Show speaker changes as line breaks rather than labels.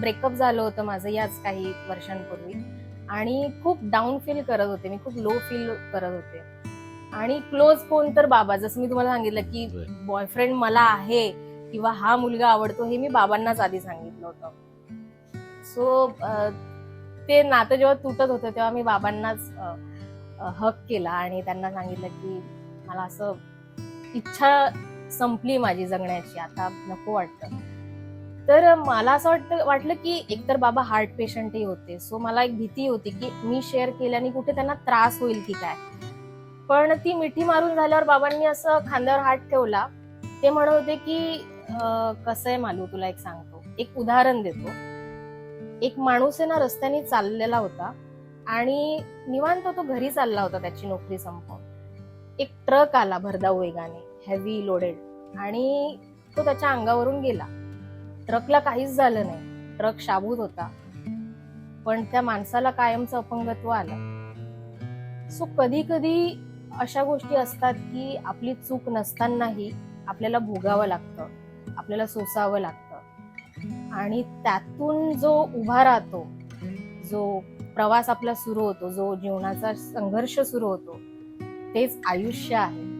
Breakup झालं होतं माझं याच काही वर्षांपूर्वी. आणि खूप डाऊन फील करत होते मी खूप लो फील करत होते. आणि क्लोज कोण तर बाबा जसं मी तुम्हाला सांगितलं की. बॉयफ्रेंड मला आहे किंवा हा मुलगा आवडतो हे मी बाबांनाच आधी सांगितलं होतं. सो ते नातं जेव्हा तुटत होतं तेव्हा मी बाबांनाच हक केला आणि त्यांना सांगितलं की मला असं इच्छा संपली माझी जगण्याची आता नको वाटतं. तर मला असं वाटतं वाटलं की एकतर बाबा हार्ट पेशंटही होते. सो मला एक भीती होती की मी शेअर केल्याने कुठे त्यांना त्रास होईल की काय. पण ती मिठी मारून झाल्यावर बाबांनी असं खांद्यावर हात ठेवला. ते म्हणत होते की कसं आहे मालू तुला एक सांगतो. एक उदाहरण देतो. एक माणूस आहे ना रस्त्याने चाललेला होता आणि निवांत तो घरी चालला होता त्याची नोकरी संपवून. एक ट्रक आला भरधाव वेगाने हेवी लोडेड आणि तो त्याच्या अंगावरून गेला. ट्रकला काहीच झालं नाही. ट्रक शाबूत होता. पण त्या माणसाला कायमचं अपंगत्व आलं. सो कधी कधी अशा गोष्टी असतात की आपली चूक नसतानाही आपल्याला भोगावं लागतं. आपल्याला सोसावं लागतं. आणि त्यातून जो उभा राहतो जो प्रवास आपला सुरू होतो जो जीवनाचा संघर्ष सुरू होतो तेच आयुष्य आहे.